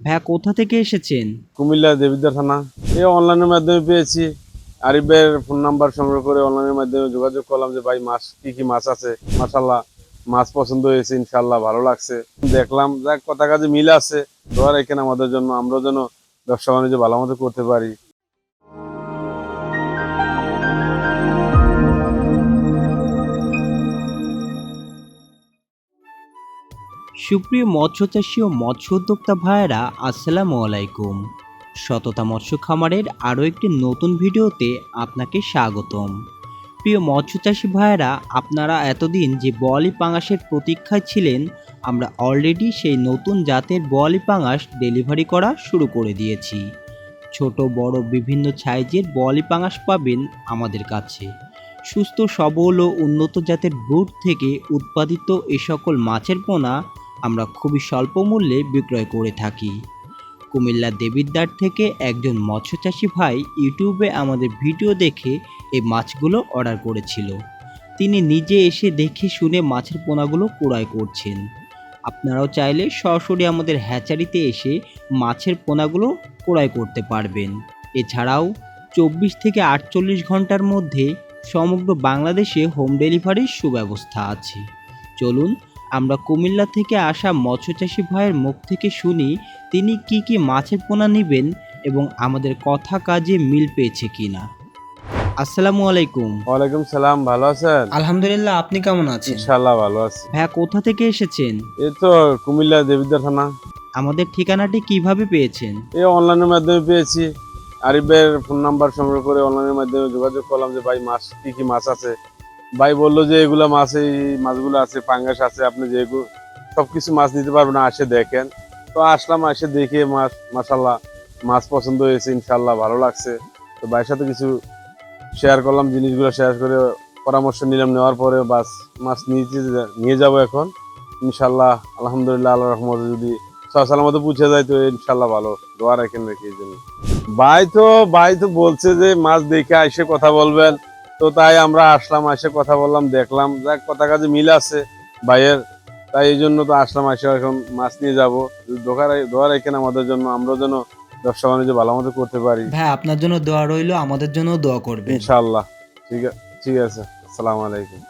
ভাইয়া, কোথা থেকে এসেছেন? কুমিল্লা দেবিদ্বার থানা। এই অনলাইনের মাধ্যমে পেয়েছি। আরিফের ফোন নাম্বার সংগ্রহ করে অনলাইনের মাধ্যমে যোগাযোগ করলাম যে, ভাই, মাছ, কি কি মাছ আছে? মাশাল্লাহ মাছ পছন্দ হয়েছে ইনশাল্লাহ ভালো লাগছে। দেখলাম, যাক, কথা কাজে মিল আছে। দোয়ার এখানে আমাদের জন্য আমরা যেন ব্যবসা বাণিজ্য ভালো মতো করতে পারি। সুপ্রিয় মৎস্য চাষী ও মৎস্য উদ্যোক্তা ভাইয়েরা, আসসালামু আলাইকুম। সততা মৎস্য খামারের আরও একটি নতুন ভিডিওতে আপনাকে স্বাগতম। প্রিয় মৎস্য চাষী ভাইয়েরা, আপনারা এতদিন যে বোয়ালি পাঙাশের প্রতীক্ষায় ছিলেন, আমরা অলরেডি সেই নতুন জাতের বোয়ালি পাঙাশ ডেলিভারি করা শুরু করে দিয়েছি। ছোট, বড়, বিভিন্ন সাইজের বোয়ালি পাঙাশ পাবেন আমাদের কাছে। সুস্থ, সবল ও উন্নত জাতের ব্রুড থেকে উৎপাদিত এ সকল মাছের পোনা আমরা খুবই স্বল্প মূল্যে বিক্রয় করে থাকি। কুমিল্লা দেবিদ্বার থেকে একজন মৎস্যচাষী ভাই ইউটিউবে আমাদের ভিডিও দেখে এই মাছগুলো অর্ডার করেছিল। তিনি নিজে এসে দেখে শুনে মাছের পোনাগুলো ক্রয় করছেন। আপনারাও চাইলে সরাসরি আমাদের হ্যাচারিতে এসে মাছের পোনাগুলো ক্রয় করতে পারবেন। এছাড়াও চব্বিশ থেকে আটচল্লিশ ঘণ্টার মধ্যে সমগ্র বাংলাদেশে হোম ডেলিভারির সুব্যবস্থা আছে। চলুন আমরা কুমিল্লা থেকে আসা মৎস্যচাষী ভাইয়ের মুখ থেকে শুনি তিনি কি কি মাছের পোনা নেবেন এবং আমাদের কথা কাজে মিল পেয়েছে কিনা। আসসালামু আলাইকুম। ওয়ালাইকুম সালাম ভালো আছেন? আলহামদুলিল্লাহ আপনি কেমন আছেন? ইনশাল্লাহ ভালো আছি। ভাইয়া কোথা থেকে এসেছেন? এই তো কুমিল্লা দেবিদ্বার থানা। আমাদের ঠিকানাটি কীভাবে পেয়েছেন? এই অনলাইনের মাধ্যমে পেয়েছি। আরিফ ভাইয়ের ফোন নাম্বার সংগ্রহ করে অনলাইনের মাধ্যমে যোগাযোগ করলাম যে ভাই মাছ কি কি মাছ আছে? ভাই বলল যে এগুলা মাছ, এই মাছগুলো আছে পাঙ্গাস আছে, আপনি যে সবকিছু মাছ নিতে পারবেন না, আসে দেখেন। তো আসলাম, আসে দেখে মাছ মাসাল্লাহ মাছ পছন্দ হয়েছে ইনশাল্লাহ ভালো লাগছে। তো ভাইয়ের সাথে কিছু শেয়ার করলাম, জিনিসগুলো শেয়ার করে পরামর্শ নিলাম, নেওয়ার পরে বাস মাছ নিয়ে নিয়ে যাব এখন। ইনশাল্লাহ আলহামদুলিল্লাহ আল্লাহ রহমতে যদি সালামতে পুছে যায়, তো ইনশাল্লাহ ভালো। দোয়া রাখেন নাকি জন্য। ভাই তো ভাই তো বলছে যে মাছ দেখে এসে কথা বলবেন। তো তাই আমরা আসলাম এসে কথা বললাম দেখলাম যাক কথা কাজে মিল আছে ভাইয়ের। তাই এই জন্য তো আসলাম এসে এখন মাছ নিয়ে যাব। দোকার দোয়ার এখানে আমাদের জন্য আমরা যেন ব্যবসা বাণিজ্য ভালো মতো করতে পারি। হ্যাঁ আপনার জন্য দোয়া রইল আমাদের জন্য দোয়া করবে ইনশাল্লাহ ঠিক আছে ঠিক আছে আসসালামু আলাইকুম।